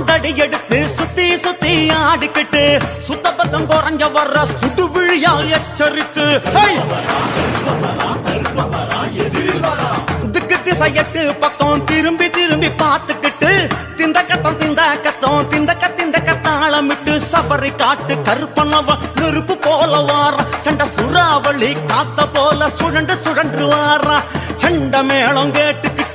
தடி எடுத்து சுத்தி சுத்தி ஆடிக்கிட்டு சுத்த பத்தம் குறைஞ்ச வர்ற சுட்டு விழியால் எச்சரித்து திக்கு திசையட்டு பக்கம் திரும்பி திரும்பி பார்த்துக்கிட்டு திந்த கத்தம் திந்த கத்தம் திந்த கத்திந்த கத்தாளமிட்டு சபரி காட்டு கருப்பனவ நெருப்பு போல வார. சண்ட சுறாவளி காத்த போல சுழண்டு சுழன்று வாரா. சண்ட மேளம்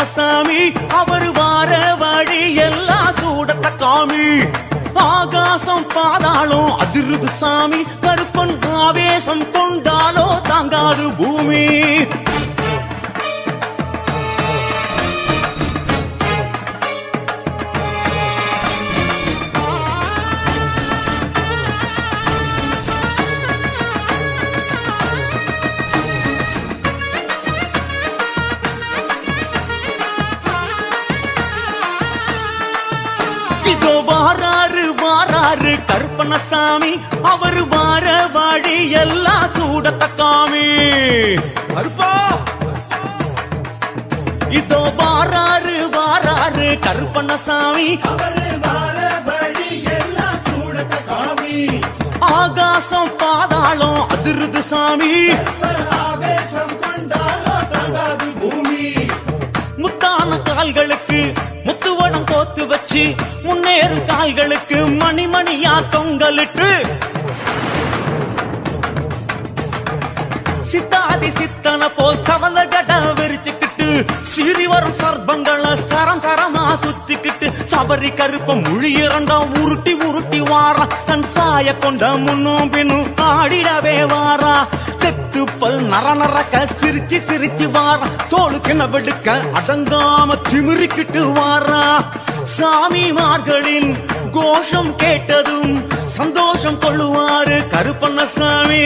கருப்பண்ணசாமி அவர் வார வழி எல்லாம் சூடத்த காமி. ஆகாசம் பாதாளம் அதிருது சாமி கருப்பன் ஆவேசம் கொண்டாலோ தாங்காது பூமி. கருப்பண்ணசாமி அவர் வார வாடி எல்லாம் சூடத்தக்காமி கருப்பா! இதோ வாராரு வாராரு கருப்பண்ணசாமி. ஆகாசம் பாதாளம் அதிருது சாமி. முத்தான கால்களுக்கு கோத்து வச்சு முன்னேறும் கால்களுக்கு மணி மணியா தொங்கலிட்டு. சித்தாதி சித்தன போல் சவந்த ஜட விரிச்சுக்கிட்டு சிறி வரும் சர்பங்களை சரம் சரமா சுத்திக்கிட்டு சபரி கருப்பம் முழி இரண்டாம் உருட்டி உருட்டி வாரா. தன் சாய கொண்ட முன்னும் பின்னும் ஆடிடவே வாரா. தெத்து பல் நர நரக்க சிரிச்சு சிரிச்சு வாரா. தோளுக்கு நவெடுக்க அடங்காம திமிரிக்கிட்டு வாரா. சாமிமார்களின் கோஷம் கேட்டதும் சந்தோஷம் கொள்ளுவாரு கருப்பண்ணசாமி.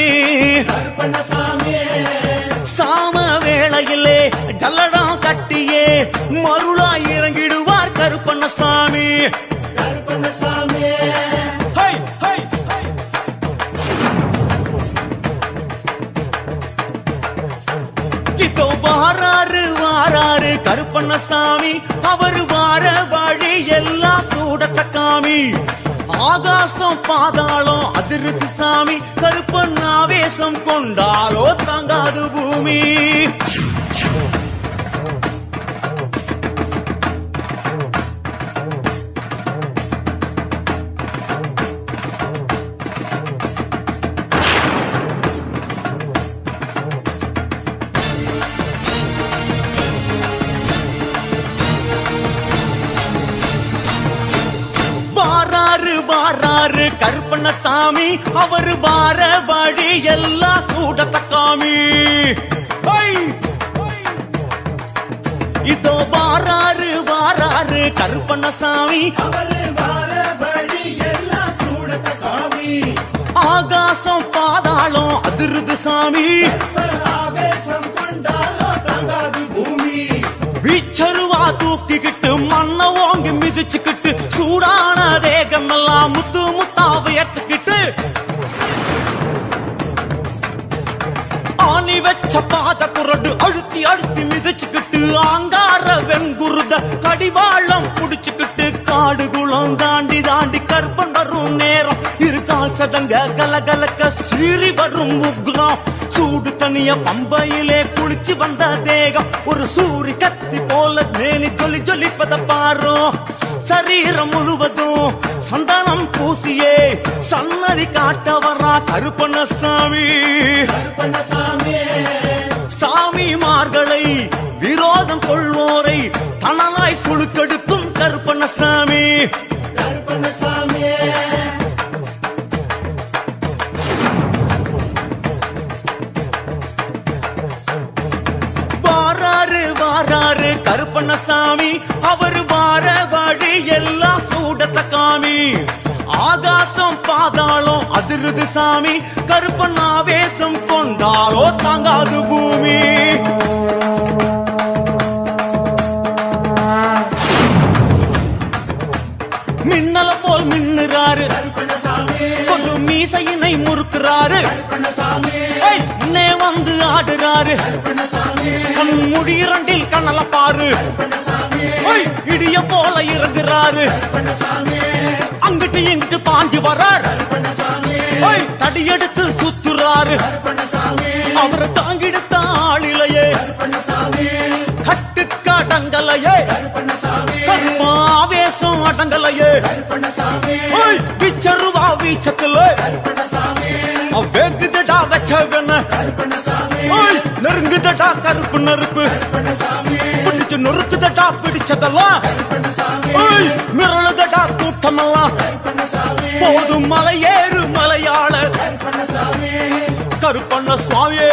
சாம வேளையிலே ஜல்லடா கட்டியே மருளா இறங்கிடுவார் கருப்பண்ணசாமி. கருப்பண்ணசாமி இதோ வாராரு வாராரு கருப்பண்ணசாமி அவர் வார வழி எல்லாம் சூடத்த காமி. ஆகாசம் பாதாளம் அதிர்ச்சி சாமி. கருப்பன் ஆவேசம் கொண்டாலோ தாங்காது பூமி. சாமி அவர் வார வழி எல்லாம் சூடத்தக்காமி இதோ வாராரு வாராரு கருப்பண்ணசாமி. ஆகாசம் பாதாளம் அதிருது சாமி. ஆவேசம் கொண்டாள் தூக்கிக்கிட்டு மண்ண ஓங்கி மிதிச்சுக்கிட்டு சூடான தேகம் எல்லாம் முத்து முத்தாவை ஏத்துக்கிட்டு ஆணி வச்ச பாத குரடு அழுத்தி அழுத்தி கால் சதங்க கலகலக்க சீறி வரும் உக்ரம். சூடு தனிய பம்பையிலே குளிச்சு வந்த தேகம். ஒரு சூரி கத்தி போல மேலி ஜொலி ஜொலிப்பத பாரும். சரீரம் முழுவதும் சந்தனம் பூசியே. சன்னதி காட்ட வர்றா கருப்பண்ணசாமி. சாமிமார்களை விரோதம் கொள்வோரை தனலாய் சுழுக்கெடுக்கும் கருப்பண்ணசாமி. கருப்பண்ணசாமி அவர் வார வழி எல்லாம் சூடத்த காமி ஆகாசம் பாதாளம் அதிருது சாமி. கருப்பன் ஆவேசம் கொண்டாரோ தாங்காது பூமி. மின்னல போல் மின்னுறாரு முறுக்குறாரு. ஏய், முன்னே வந்து ஆடுறாரு. கண் முடிரண்டில் கண்ணல பாரு இடிய போல இறங்குறாரு. அங்கிட்டு இங்கிட்டு பாஞ்சு வரார் தடியெடுத்து சுத்துறாரு. அவரை தாங்கிடுத்த ஆளிலையே. கட்டுக்கு அடங்கலையே ஆவேசம் அடங்கலையே. பிச்சருவா வீச்சத்துல. வெகுதடா வச்சவன ஏய், நெருங்குதடா கருப்பு நெருப்பு. பிடிச்சு நொறுக்குதடா பிடிச்சதெல்லாம். ஏய், மிரளுதடா கூட்டமெல்லாம். போதும் மலையேறு மலையாள கருப்பண்ண சுவாமியே.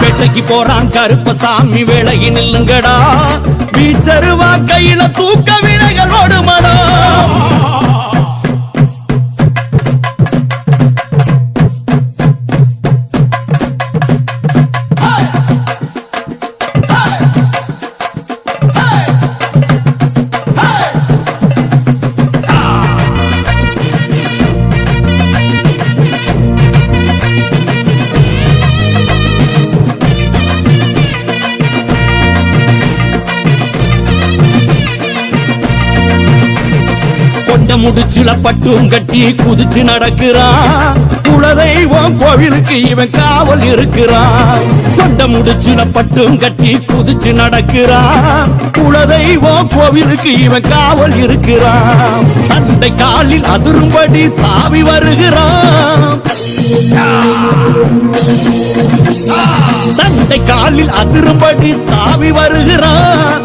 வேட்டைக்கு போறான் கருப்பசாமி வேலையை நில்லுங்கடா. வீச்சருவா கையில தூக்க விலைகள் ஓடுமடா. கொண்ட முடிச்சுல பட்டும் கட்டி குதிச்சு நடக்கிறான் குலதெய்வம் கோவிலுக்கு இவன் காவல் இருக்கிறான் கொண்ட முடிச்சுல பட்டும் கட்டி குதிச்சு நடக்கிறான் குலதெய்வம் கோவிலுக்கு இவன் காவல் இருக்கிறான் தந்தை காலில் அதிரும்படி தாவி வருகிறான் தந்தை காலில் அதிரும்படி தாவி வருகிறான்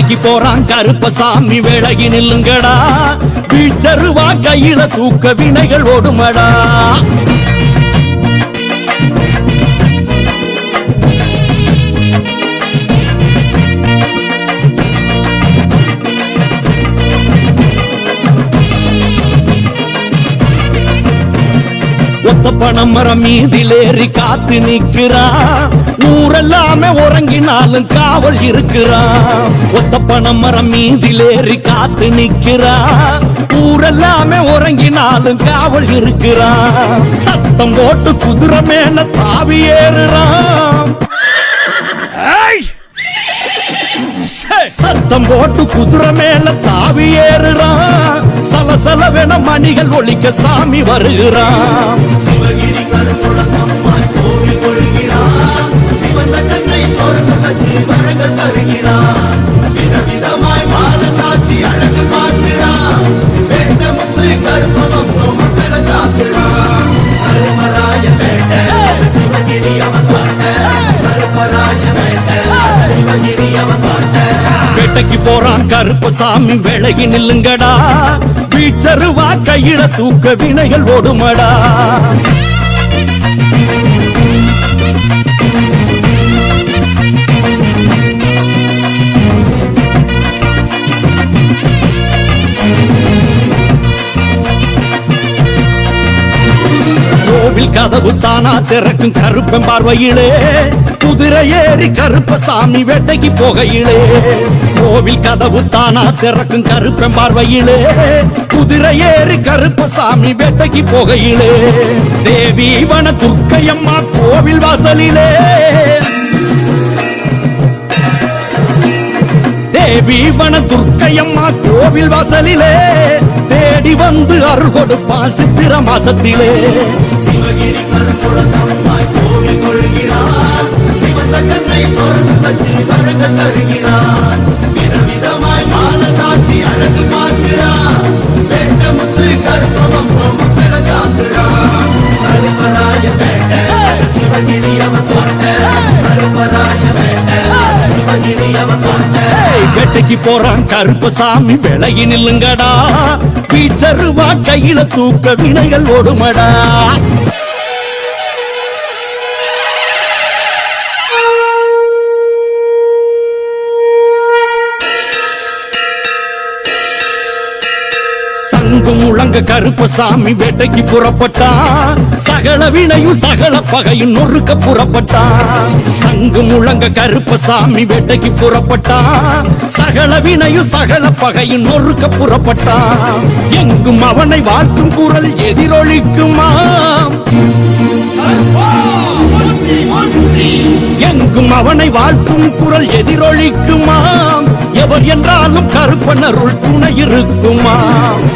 வேட்டைக்கு போறான் கருப்பசாமி விலகி நில்லுங்கடா. வீச்சருவா கையில தூக்க வினைகள் ஓடுமடா. ஒத்த பணமரம் மீதிலேறி காத்து நிக்கிறா ஊரெல்லாமே உறங்கினாலும் காவல் இருக்கிறா. ஒத்த பணமரம் மீதிலேறி காத்து நிக்கிறா ஊரெல்லாமே உறங்கினாலும் காவல் இருக்கிறா. சத்தம் போட்டு குதிரை மேல தாவி ஏறுறான் சத்தம் போட்டு குதிரை மேல தாவி ஏறுறான். சலசலவென மணிகள் ஒழிக்க சாமி வருகிறான். சிவகிரி அவன் சிவகிரி அவன் வேட்டைக்கு போறான் கருப்பசாமி விலகி நில்லுங்கடா. பீச்சருவா கையில தூக்க வினைகள் ஓடுமடா. கோவில் கதவு தானா திறக்கும் கருப்பன் பார்வையிலே. குதிரை ஏறி கருப்ப சாமி வேட்டைக்கு போகையிலே. கோவில் கதவு தானா திறக்கும் கருப்பன் பார்வையிலே. குதிரை ஏறி கருப்ப சாமி வேட்டைக்கு போகையிலே. தேவி வன துர்க்கையம்மா கோவில் வாசலிலே. தேவி வன துர்க்கையம்மா கோவில் வாசலிலே. தேடி வந்து அருள் கொடுப்பான் சித்திர மாசத்திலே. சிவகிரி கருங்குளத்தம்மாள் கோவில் கொள்கிறான் சிவந்த கண்ணை திறந்து வச்சு விதவிதமாய் சாத்தி அழகு வேண்ட முத்து கருப்பராய வேண்ட சிவகிரி அவன் கருப்பராய வேண்ட சிவகிரி அவன் வேட்டைக்கு போறான் கருப்பசாமி விலகி நில்லுங்கடா. பீச்சருவா கையில தூக்க வினைகள் ஓடுமடா. கருப்பசாமி வேட்டைக்கு புறப்பட்டான் சகல வினையும் சகல பகையும் நொறுக்க புறப்பட்டான் சங்கு முழங்க கருப்பசாமி வேட்டைக்கு புறப்பட்டான் சகல வினையும் சகல பகையும் நொறுக்க புறப்பட்டான் எங்கும் அவனை வாழ்த்தும் குரல் எதிரொலிக்குமா? எங்கும் அவனை வாழ்த்தும் குரல் எதிரொலிக்குமா? எவர் என்றாலும் கருப்பனருள் துணை இருக்குமா?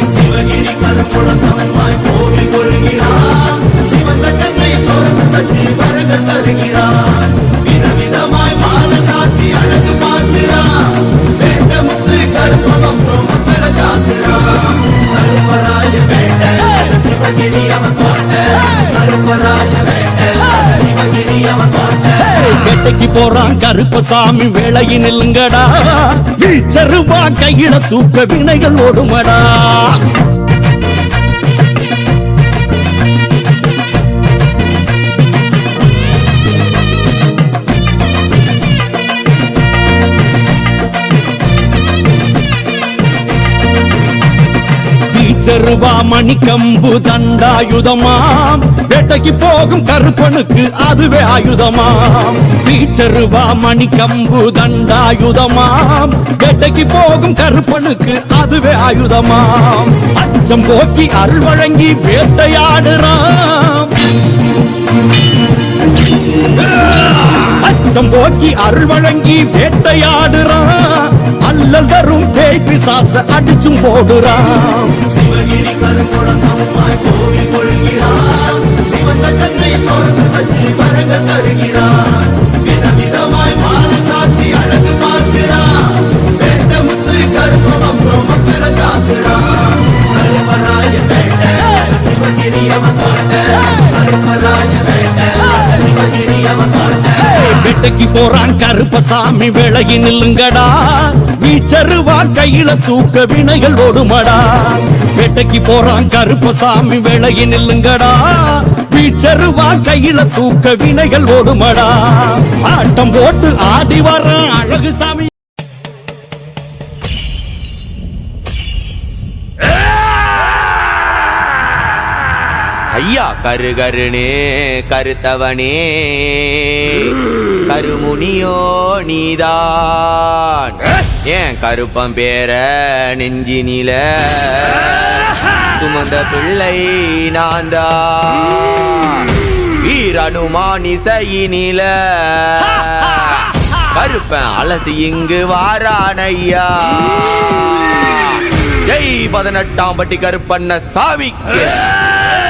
சிவகிரி கருங்குளத்தம்மாள் கோவில் கொள்கிறான். சிவந்த கண்ணை திறந்து வச்சு வரங்கள் தருகிறான். வேட்டைக்கு போறான். கருப்பசாமி வேலையை நில்லுங்கடா. வீச்சருவா கையில தூக்க வினைகள் ஓடுமடா. வீச்சருவா மணிக்கம்பு தண்டாயுதமாம். வேட்டைக்கு போகும் கருப்பனுக்கு அதுவே ஆயுதமாம். வீச்சருவா மணிக்கம்பு தண்டாயுதமாம். வேட்டைக்கு போகும் கருப்பனுக்கு அதுவே ஆயுதமாம். அச்சம் போக்கி அருள் வழங்கி வேட்டையாடுறான் அச்சம் போக்கி அருள் வழங்கி வேட்டையாடுறான் அல்லல் தரும் பேய் பிசாச அடிச்சும் போடுறான் சிவகிரி கருங்குளத்தம்மாள் கோவில் கொள்கிறான் சிவந்த வேட்டைக்கு போறான் கருப்பசாமி விலகி நில்லுங்கடா. வீச்சருவா கையில தூக்க வினைகள் ஓடுமடா. வேட்டைக்கு போறான் கருப்பசாமி விலகி நில்லுங்கடா. வீச்சருவா கையில தூக்க வினைகள் ஓடுமடா. ஆட்டம் போட்டு ஆடி வர அழகு சாமி ஐயா கரு கருணே கருத்தவனே. கருமுனியோ நீதான். ஏன் கருப்பம் பேர நெஞ்சினில? சுமந்த பிள்ளை நான்தான். வீரனுமான் இசையினில. கருப்பன் அலசி இங்கு வாரானையா. ஜெய் பதினெட்டாம் பட்டி கருப்பண்ண சாமிக்கு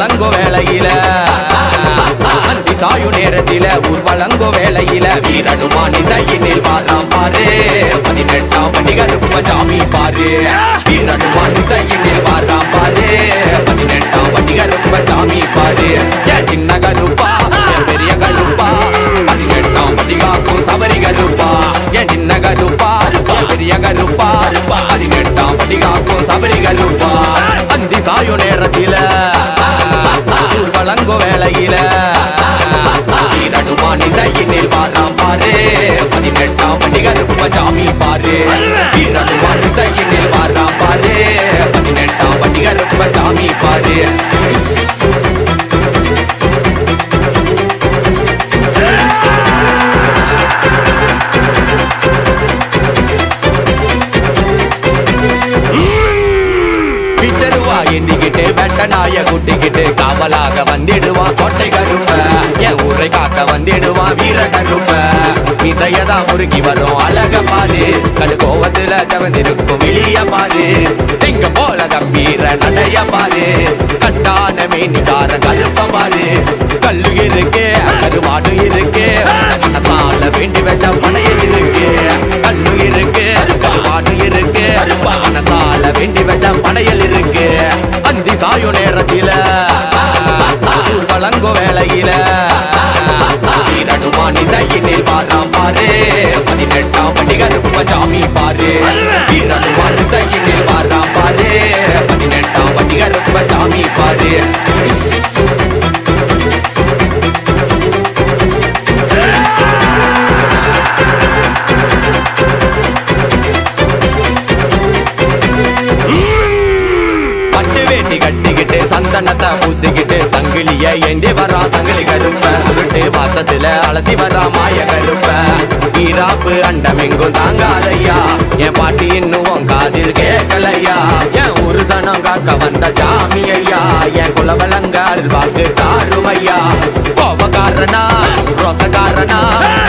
வழங்கோ வேலையில அந்தி சாயு நேரத்தில ஊர் வழங்கோ வேளையில. வீரனுமான் இசையினில் வாராம் பாரு. பதினெட்டாம் படி கருப்ப சாமி பாரு வீரனுமா நிதையினில் வாழாம் பாரு. பதினெட்டு வழங்கோ வேளையில வீரனுமான் இசையினில் பாரு. பதினெட்டாம் படி கருப்ப சாமி பாரு. வீரனுமான் இசையினில் வாராம் பாரு. பதினெட்டாம் படி கருப்ப சாமி பாரு. எண்ணிக்கிட்டு நாய குட்டிக்கிட்டு காவலாக வந்திடுவான் கொட்டை கருப்ப என் ஊரை காக்க வந்திடுவான் வீர கருப்ப இதையதான் முருகி வரும் அழக பாரு கடு கோவத்துல தவந்திருக்கும் வெளிய பாரு திங்க போல கம்பீர நடைய பாரு கட்டான மேனிக்கார கருப்ப பாரு கல்லு இருக்கு கருவாடு இருக்கு. மனசால வேண்டி வெட்ட மனைய இருக்கு. கல்லு இருக்கு கருவாடு இருக்கு. மனசால வேண்டி வெட்ட மனையல் இருக்கு. அந்தி சாயு நேரத்தில. வழங்கோ வேலையில வீரனுமான் இசையினில் வாழாம் பாரு. பதினெட்டாம் படி கருப்ப சாமி பாரு. வீரனுமான் இசையினில் வாழாம் பாரு. பதினெட்டாம் படி கருப்ப சாமி பாரு. கட்டிக்கிட்டு பூசிக்கிட்டு சங்கிலிய ஏந்தி வரா சங்கிலி கருப்ப சுருட்டு வாசத்துல அலசி வரா மாய கருப்ப ஈராப்பு அண்டமெங்கும் தாங்காதையா என் பாட்டி இன்னும் காதில் கேட்கலையா. என் ஒரு சனம் காக்க வந்த ஜாமி ஐயா என் குலவலங்கால் வாக்கு தாருமையா. கோபக்காரனா ரோசக்காரனா.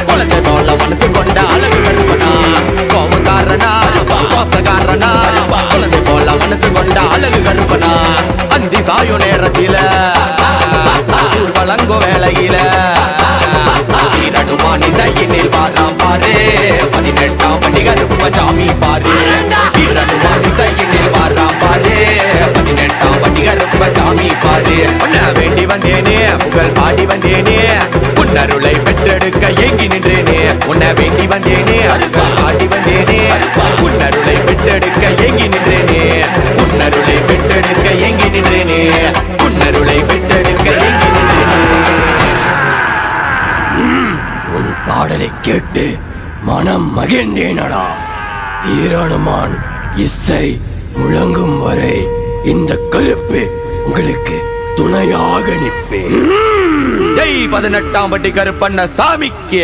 குழந்தை போல மனசு கொண்ட அழகு கருப்பனா கோபக்காரனா ரோசக்காரனா. மனசு கொண்ட அழகு கருப்பனா? அந்தி சாயு நேரத்தில. வழங்கோ வேலையில. வீரனுமான் இசையினில் வாராம் பாரு. பதினெட்டாம் படி கருப்ப சாமி பாரு. வீரனுமான் இசையினில் வாராம் பாரு. பதினெட்டாம் படி கருப்ப சாமி பாரு. உன்ன வேண்டி வந்தேனே புகழ் பாடி வந்தேனே. உன்னருளை பெற்றெடுக்க ஏங்கி நின்றேனே. உன்ன வேண்டி வந்தேனே அருள் பாடி வந்தேனே. உன்னருளை பெற்றெடுக்க ஏங்கி நின்றேனே. உன்னருளை பெற்றெடுக்க ஏங்கி நின்றேனே. உன்னருளை பெற்றெடுக்க நின்றேனே. உன் பாடலை கேட்டு மனம் மகிழ்ந்தேனடா. ஈரானுமான் இசை முழங்கும் வரை இந்த கருப்பு உங்களுக்கு துணையாக நிற்பேன். பதினெட்டாம் பட்டி கருப்பண்ண சாமிக்கு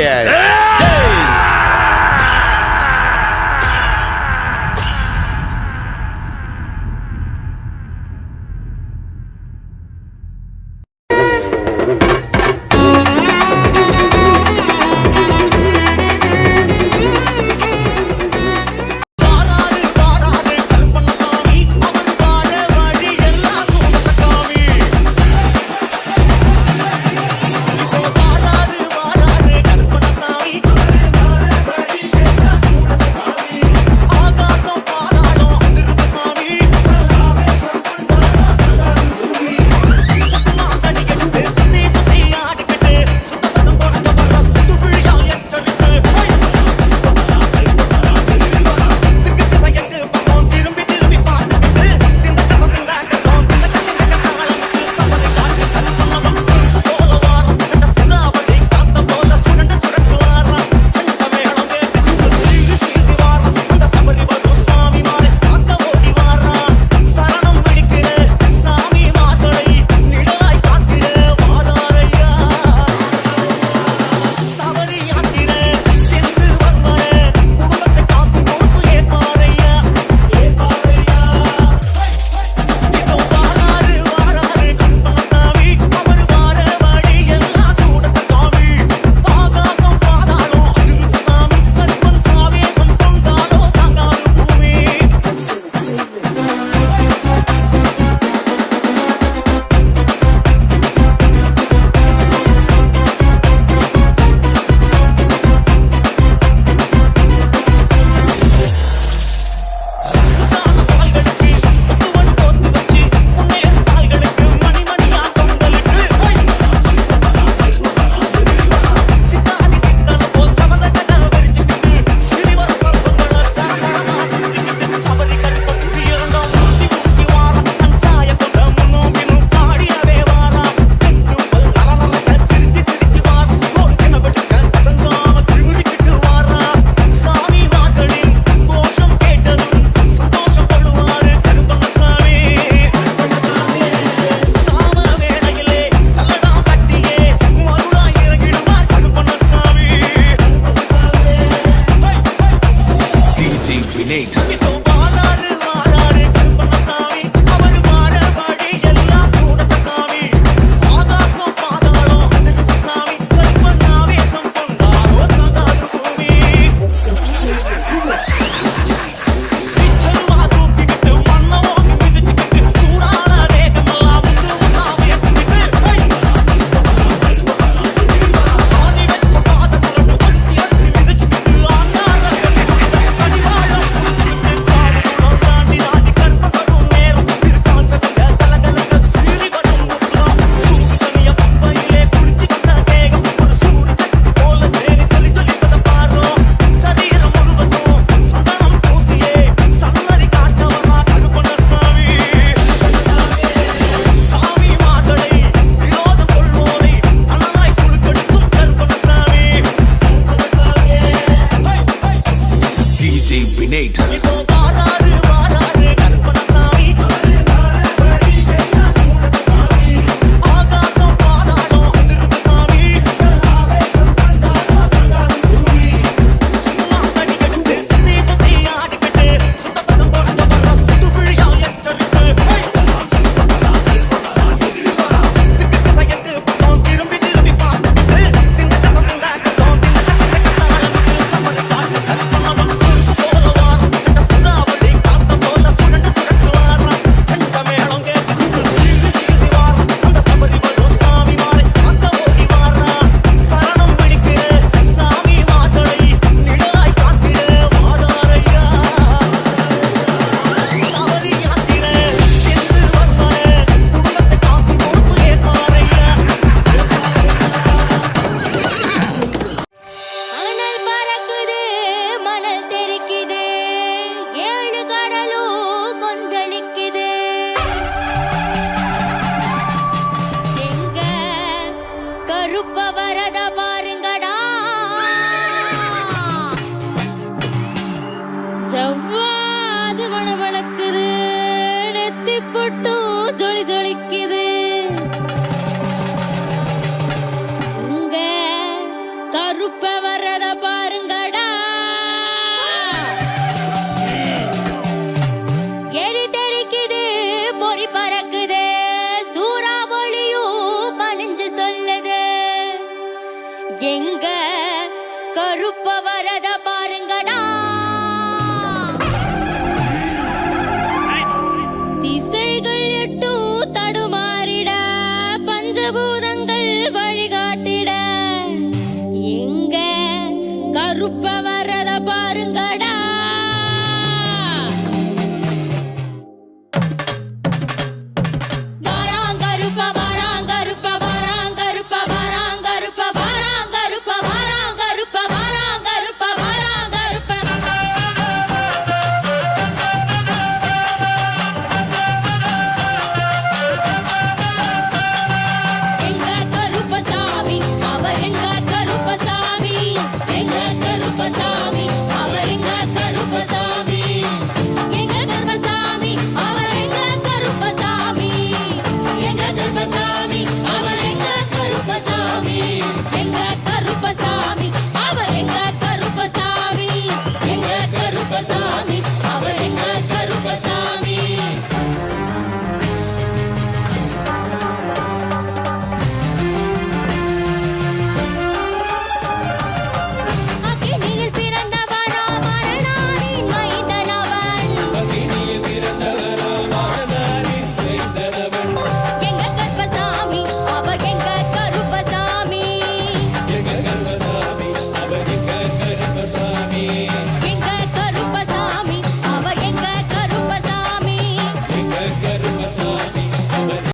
கருப்ப வரத பாருங்கடா.